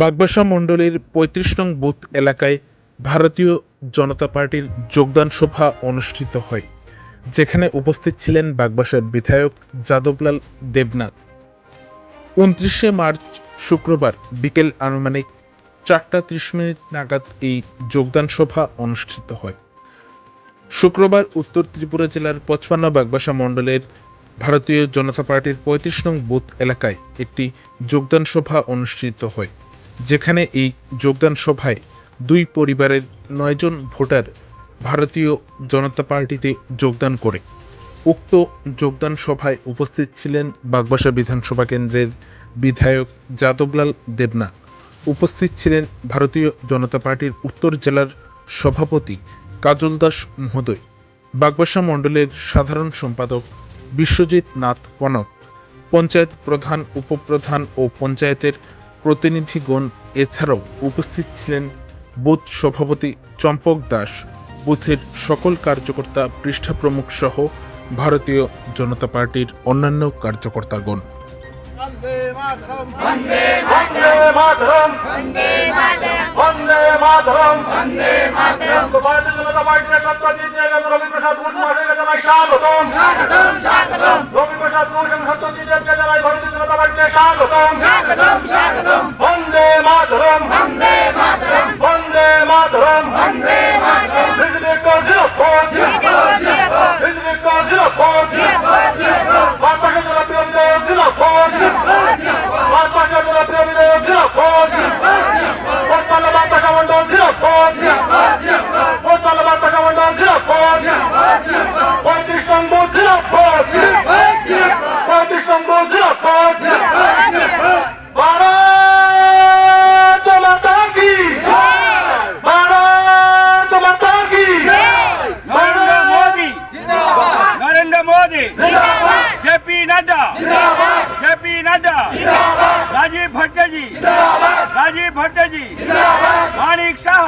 বাগবাসা মণ্ডলীর পঁয়ত্রিশ নং বুথ এলাকায় ভারতীয় জনতা পার্টির যোগদান সভা অনুষ্ঠিত হয়, যেখানে উপস্থিত ছিলেন বাগবাসার বিধায়ক যাদবলাল দেবনাথ। উনত্রিশে মার্চ শুক্রবার বিকেল আনুমানিক চারটা ত্রিশ মিনিট নাগাদ এই যোগদান সভা অনুষ্ঠিত হয়। শুক্রবার উত্তর ত্রিপুরা জেলার পচপান্ন বাগবাসা মণ্ডলের ভারতীয় জনতা পার্টির পঁয়ত্রিশ নং বুথ এলাকায় একটি যোগদান সভা অনুষ্ঠিত হয়। যেখানে এই যোগদান সভায় দুই পরিবারের নয়জন ভোটার ভারতীয় জনতা পার্টিতে যোগদান করে। উক্ত যোগদান সভায় উপস্থিত ছিলেন বাগবাসা বিধানসভা কেন্দ্রের বিধায়ক যাদবলাল দেবনা। উপস্থিত ছিলেন ভারতীয় জনতা পার্টির উত্তর জেলার সভাপতি কাজল দাস মহোদয়, বাগবাসা মণ্ডলের সাধারণ সম্পাদক বিশ্বজিৎ নাথ কনক, পঞ্চায়েত প্রধান, উপপ্রধান ও পঞ্চায়েতের প্রতিনিধিগণ এছাড়াও উপস্থিত ছিলেন বুথ সভাপতি চম্পক দাস বুথের সকল কার্যকর্তা পৃষ্ঠা প্রমুখ সহ ভারতীয় জনতা পার্টির অন্যান্য কার্যকর্তাগণ। সাগরম সাগরম বন্দে মাতরম বন্দে মাতরম বন্দে মাতরম বন্দে মাতরম বিজলি কো জিরো পৌঁছ বিজলি কো জিরো পৌঁছ মাতা কে জরা প্রেম দে জিরো পৌঁছ মাতা J P Nadda. J P Nadda. Rajiv Bhatt ji. Rajiv Bhatt ji. Manik Shah.